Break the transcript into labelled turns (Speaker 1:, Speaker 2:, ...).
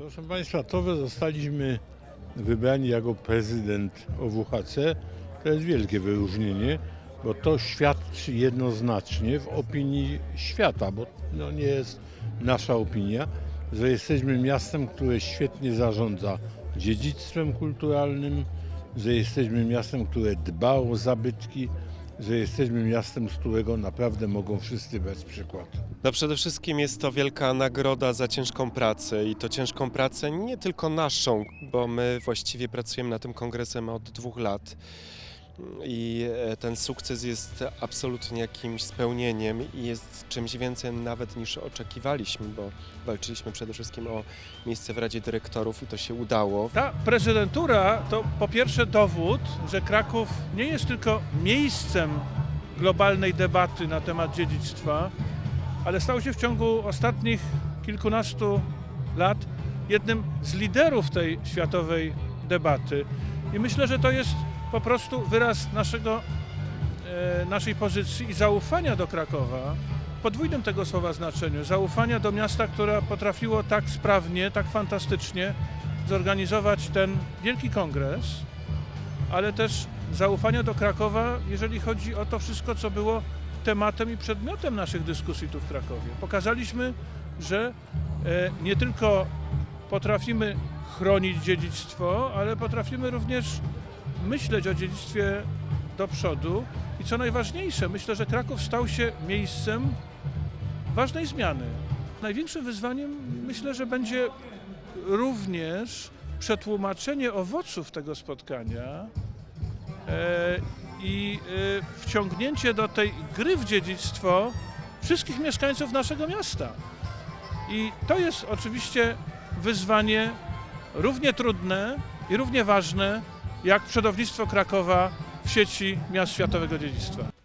Speaker 1: Proszę Państwa, to, że zostaliśmy wybrani jako prezydent OWHC, to jest wielkie wyróżnienie, bo to świadczy jednoznacznie w opinii świata, bo no nie jest nasza opinia, że jesteśmy miastem, które świetnie zarządza dziedzictwem kulturalnym, że jesteśmy miastem, które dba o zabytki, że jesteśmy miastem, z którego naprawdę mogą wszyscy brać przykład.
Speaker 2: No przede wszystkim jest to wielka nagroda za ciężką pracę i to ciężką pracę nie tylko naszą, bo my właściwie pracujemy nad tym kongresem od dwóch lat i e, ten sukces jest absolutnie jakimś spełnieniem i jest czymś więcej nawet niż oczekiwaliśmy, bo walczyliśmy przede wszystkim o miejsce w Radzie Dyrektorów i to się udało.
Speaker 3: Ta prezydentura to po pierwsze dowód, że Kraków nie jest tylko miejscem globalnej debaty na temat dziedzictwa, ale stał się w ciągu ostatnich kilkunastu lat jednym z liderów tej światowej debaty. I myślę, że to jest po prostu wyraz naszego, e, naszej pozycji i zaufania do Krakowa, podwójnym tego słowa znaczeniu. Zaufania do miasta, które potrafiło tak sprawnie, tak fantastycznie zorganizować ten wielki kongres, ale też zaufania do Krakowa, jeżeli chodzi o to wszystko, co było tematem i przedmiotem naszych dyskusji tu w Krakowie. Pokazaliśmy, że e, nie tylko potrafimy chronić dziedzictwo, ale potrafimy również myśleć o dziedzictwie do przodu i co najważniejsze, myślę, że Kraków stał się miejscem ważnej zmiany. Największym wyzwaniem myślę, że będzie również przetłumaczenie owoców tego spotkania e, i e, wciągnięcie do tej gry w dziedzictwo wszystkich mieszkańców naszego miasta. I to jest oczywiście wyzwanie równie trudne i równie ważne jak przodownictwo Krakowa w sieci miast światowego dziedzictwa.